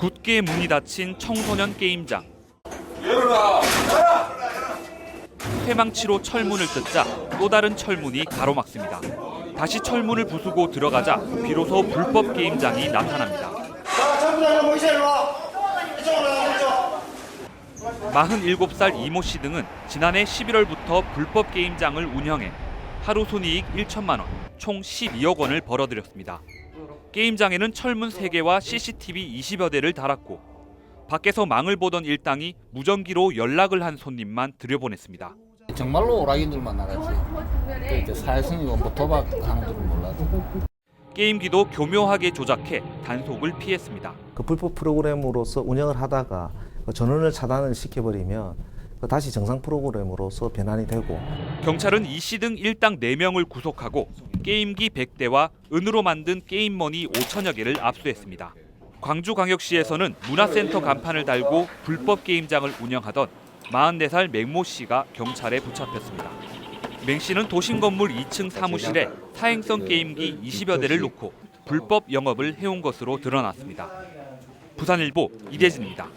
굳게 문이 닫힌 청소년 게임장. 쇠망치로 철문을 뜯자 또 다른 철문이 가로막습니다. 다시 철문을 부수고 들어가자 비로소 불법 게임장이 나타납니다. 전부 모이세요 일로 와 이쪽으로 나가죠 47살 이모 씨 등은 지난해 11월부터 불법 게임장을 운영해 하루 순이익 1천만 원, 총 12억 원을 벌어들였습니다. 게임장에는 철문 3개와 CCTV 20여 대를 달았고 밖에서 망을 보던 일당이 무전기로 연락을 한 손님만 들여보냈습니다. 정말로 오락인들만 나가지. 또 이제 사회성이고 뭐 도박하는 줄은 몰라도. 게임기도 교묘하게 조작해 단속을 피했습니다. 그 불법 프로그램으로서 운영을 하다가 그 전원을 차단을 시켜버리면 그 다시 정상 프로그램으로서 변환이 되고 경찰은 이 씨 등 일당 4명을 구속하고 게임기 100대와 은으로 만든 게임머니 5천여 개를 압수했습니다. 광주광역시에서는 문화센터 간판을 달고 불법 게임장을 운영하던 44살 맹모 씨가 경찰에 붙잡혔습니다. 맹 씨는 도심 건물 2층 사무실에 사행성 게임기 20여 대를 놓고 불법 영업을 해온 것으로 드러났습니다. 부산일보 이대진입니다.